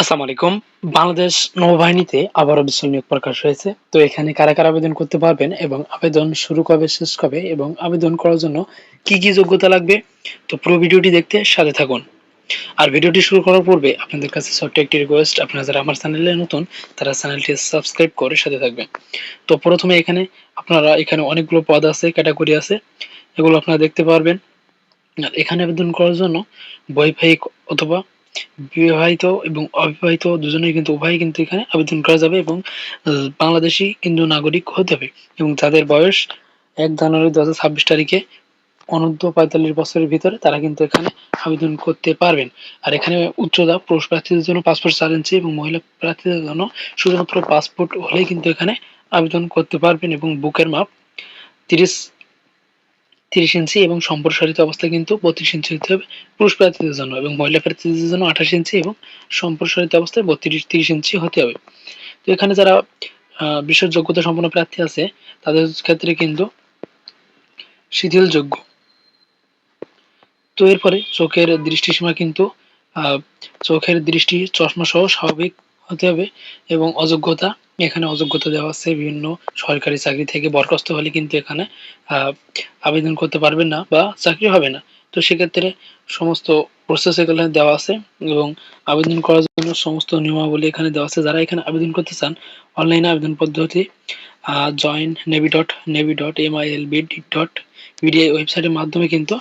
আসসালামু আলাইকুম। বাংলাদেশ নৌবাহিনীতে আবারও বিশ্ব নিয়োগ প্রকাশ হয়েছে। তো এখানে কারা কারা আবেদন করতে পারবেন এবং আবেদন শুরু কবে, শেষ কবে এবং আবেদন করার জন্য কি কি যোগ্যতা লাগবে? তো পুরো ভিডিওটি দেখতে সাথে থাকুন। আর ভিডিওটি শুরু করার পূর্বে আপনাদের কাছে ছোট্ট একটি রিকোয়েস্ট আপনারা যারা আমার চ্যানেলে নতুন, তারা চ্যানেলটি সাবস্ক্রাইব করে সাথে থাকবেন। তো প্রথমে এখানে আপনারা, এখানে অনেকগুলো পদ আছে ক্যাটাগরি আছে। এগুলো আপনারা দেখতে পারবেন। আর এখানে আবেদন করার জন্য বৈবাহিক অথবা বিবাহিত এবং অবিবাহিত দুজনেই কিন্তু উভয়ই কিন্তু এখানে আবেদন করা যাবে এবং বাংলাদেশি কিন্তু নাগরিক হতে হবে এবং যাদের বয়স এক জানুয়ারি দু হাজার ছাব্বিশ তারিখে অনূর্ধ্ব পঁয়তাল্লিশ বছরের ভিতরে তারা কিন্তু এখানে আবেদন করতে পারবেন। আর এখানে উচ্চতা পুরুষ প্রার্থীদের জন্য পাসপোর্ট চার ইঞ্চি এবং মহিলা প্রার্থীদের জন্য শুধুমাত্র পাসপোর্ট হলেই কিন্তু এখানে আবেদন করতে পারবেন এবং বুকের মাপ তিরিশ তিরিশ ইঞ্চি এবং সম্প্রসারিত অবস্থায় কিন্তু বত্রিশ ইঞ্চি হতে হবে। পুরুষ প্রার্থীদের জন্য এবং মহিলা প্রার্থীদের জন্য আঠাশ ইঞ্চি এবং সম্প্রসারিত অবস্থায় বত্রিশ, তিরিশ ইঞ্চি হতে হবে। তো এখানে যারা বিশেষ যোগ্যতা সম্পন্ন প্রার্থী আছে, তাদের ক্ষেত্রে কিন্তু শিথিলযোগ্য। তো এরপরে চোখের দৃষ্টিসীমা কিন্তু চোখের দৃষ্টি, চশমা সহ স্বাভাবিক হতে হবে এবং অযোগ্যতা এখানে অযোগ্যতা দেওয়া আছে, বিভিন্ন সরকারি চাকরি থেকে বরখাস্ত হলে কিন্তু এখানে আবেদন করতে পারবেন না বা চাকরি হবে না। তো সেক্ষেত্রে সমস্ত প্রসেস এখানে দেওয়া আছে এবং আবেদন করার জন্য সমস্ত নিয়মাবলী এখানে দেওয়া আছে। যারা এখানে আবেদন করতে চান অনলাইনে আবেদন পদ্ধতি join navy dot navy dot M I L B dot BDI ওয়েবসাইটের মাধ্যমে কিন্তু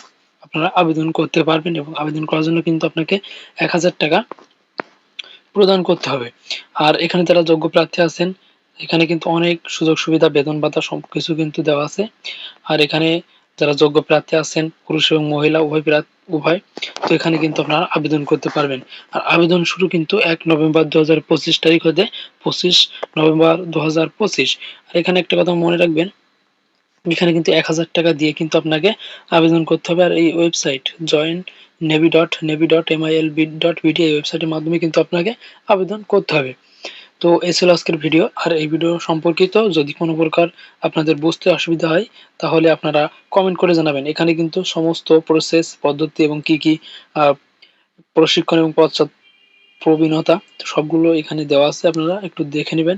আপনারা আবেদন করতে পারবেন এবং আবেদন করার জন্য কিন্তু আপনাকে এক হাজার টাকা প্রদান করতে হবে। আর এখানে যারা যোগ্য প্রার্থী আছেন, এখানে কিন্তু অনেক সুযোগ সুবিধা, বেতন ভাতা সবকিছু কিন্তু দেওয়া আছে। আর এখানে যারা যোগ্য প্রার্থী আছেন, পুরুষ এবং মহিলা, উভয় উভয়, তো এখানে কিন্তু আপনারা আবেদন করতে পারবেন। আর আবেদন শুরু কিন্তু এক নভেম্বর দু হাজার পঁচিশ তারিখ হতে পঁচিশ নভেম্বর দু হাজার পঁচিশ। আর এখানে একটা কথা মনে রাখবেন এখানে কিন্তু এক হাজার টাকা দিয়ে কিন্তু আপনাকে আবেদন করতে হবে। আর এই website join navy dot navy dot M I L B dot BD এই ওয়েবসাইটের মাধ্যমে কিন্তু আপনাকে আবেদন করতে হবে। তো এই ছিল আজকের ভিডিও আর এই ভিডিও সম্পর্কিত যদি কোনো প্রকার আপনাদের বুঝতে অসুবিধা হয়, তাহলে আপনারা কমেন্ট করে জানাবেন। এখানে কিন্তু সমস্ত প্রসেস পদ্ধতি এবং কি কি প্রশিক্ষণ এবং পশ্চাৎ প্রবীণতা, সবগুলো এখানে দেওয়া আছে। আপনারা একটু দেখে নেবেন।